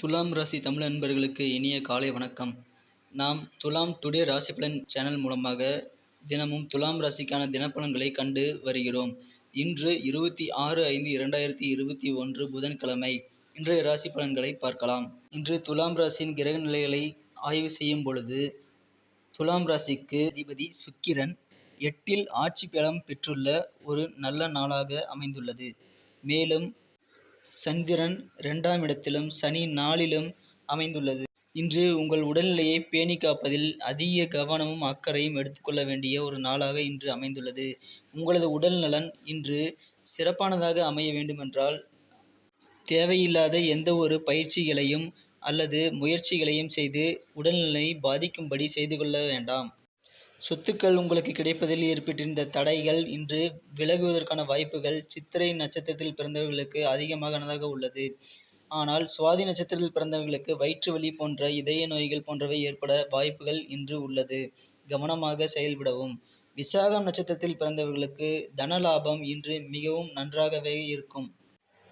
துலாம் ராசி தமிழ் அன்பர்களுக்கு இனிய காலை வணக்கம். நாம் துலாம் டுடே ராசி பலன் சேனல் மூலமாக தினமும் துலாம் ராசிக்கான தினப்பலன்களை கண்டு வருகிறோம். இன்று இருபத்தி ஆறு ஐந்து இரண்டாயிரத்தி இருபத்தி ஒன்று புதன்கிழமை. இன்றைய ராசி பலன்களை பார்க்கலாம். இன்று துலாம் ராசியின் கிரக நிலைகளை ஆய்வு செய்யும் பொழுது துலாம் ராசிக்கு அதிபதி சுக்கிரன் எட்டில் ஆட்சி பலம் பெற்றுள்ள ஒரு நல்ல நாளாக அமைந்துள்ளது. மேலும் சந்திரன் இரண்டாம் இடத்திலும் சனி நாலிலும் அமைந்துள்ளது. இன்று உங்கள் உடல்நிலையை பேணி காப்பதில் அதிக கவனமும் அக்கறையும் எடுத்துக்கொள்ள வேண்டிய ஒரு நாளாக இன்று அமைந்துள்ளது. உங்களது உடல் நலன் இன்று சிறப்பானதாக அமைய வேண்டுமென்றால் தேவையில்லாத எந்த ஒரு பயிற்சிகளையும் அல்லது முயற்சிகளையும் செய்து உடல்நிலை பாதிக்கும்படி செய்து கொள்ள வேண்டாம். சொத்துக்கள் உங்களுக்கு கிடைப்பதில் ஏற்பட்டிருந்த தடைகள் இன்று விலகுவதற்கான வாய்ப்புகள் சித்திரை நட்சத்திரத்தில் பிறந்தவர்களுக்கு அதிகமானதாக உள்ளது. ஆனால் சுவாதி நட்சத்திரத்தில் பிறந்தவர்களுக்கு வயிற்று வலி போன்ற இதய நோய்கள் போன்றவை ஏற்பட வாய்ப்புகள் இன்று உள்ளது. கவனமாக செயல்படவும். விசாகம் நட்சத்திரத்தில் பிறந்தவர்களுக்கு தன லாபம் இன்று மிகவும் நன்றாகவே இருக்கும்.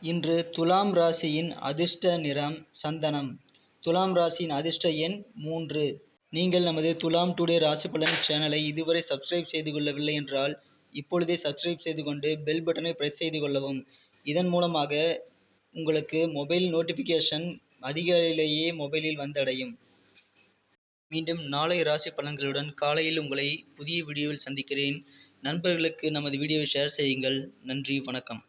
இன்று துலாம் ராசியின் அதிர்ஷ்ட நிறம் சந்தனம். துலாம் ராசியின் அதிர்ஷ்ட எண் மூன்று. நீங்கள் நமது துலாம் டுடே ராசி பலன் சேனலை இதுவரை சப்ஸ்கிரைப் செய்து கொள்ளவில்லை என்றால் இப்பொழுதே சப்ஸ்கிரைப் செய்து கொண்டு பெல் பட்டனை ப்ரெஸ் செய்து கொள்ளவும். இதன் மூலமாக உங்களுக்கு மொபைல் நோட்டிஃபிகேஷன் அதிகாலையிலேயே மொபைலில் வந்தடையும். மீண்டும் நாளை ராசி பலன்களுடன் காலையில் உங்களை புதிய வீடியோவில் சந்திக்கிறேன். நண்பர்களுக்கு நமது வீடியோவை ஷேர் செய்யுங்கள். நன்றி வணக்கம்.